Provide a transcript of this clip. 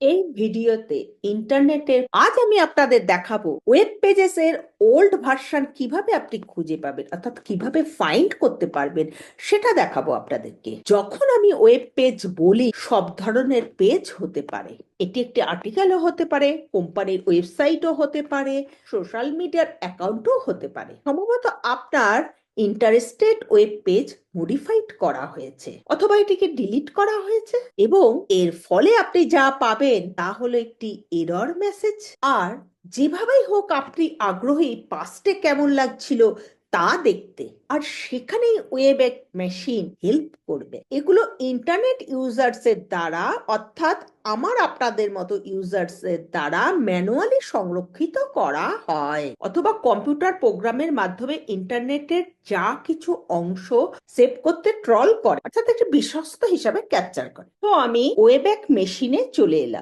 এই ভিডিওতে ইন্টারনেটের আজ আমি আপনাদের দেখাবো ওয়েব পেজেস এর ওল্ড ভার্সন কীভাবে আপনি খুঁজে পাবেন, অর্থাৎ কীভাবে ফাইন্ড করতে পারবেন, সেটা দেখাবো আপনাদেরকে। যখন আমি ওয়েব পেজ বলি, সব ধরনের পেজ হতে পারে। এটি একটি আর্টিকেলও হতে পারে, কোম্পানির ওয়েবসাইটও হতে পারে সোশ্যাল মিডিয়ার অ্যাকাউন্টও হতে পারে। সম্ভবত আপনার ইন্টারেস্টেড ওয়েব পেজ মডিফাইড করা হয়েছে অথবা এটিকে ডিলিট করা হয়েছে এবং এর ফলে আপনি যা পাবেন তা হলো একটি এরর মেসেজ আর যেভাবেই হোক, আপনি আগ্রহী পাস্টে কেমন লাগছিল তা দেখতে। আর সেখানেই ওয়েব এক মেশিন হেল্প করবে। এগুলো ইন্টারনেট ইউজার্স এর দ্বারা, অর্থাৎ আমার আপনাদের মতো ইউজার্স এর দ্বারা ম্যানুয়ালি সংরক্ষিত করা হয়। অথবা কম্পিউটার প্রোগ্রামের মাধ্যমে ইন্টারনেটের যা কিছু অংশ সেভ করতে ট্রল করে, অর্থাৎ একটা বিশ্বস্ত হিসাবে ক্যাপচার করে। তো আমি ওয়েব এক মেশিনে চলে এলাম।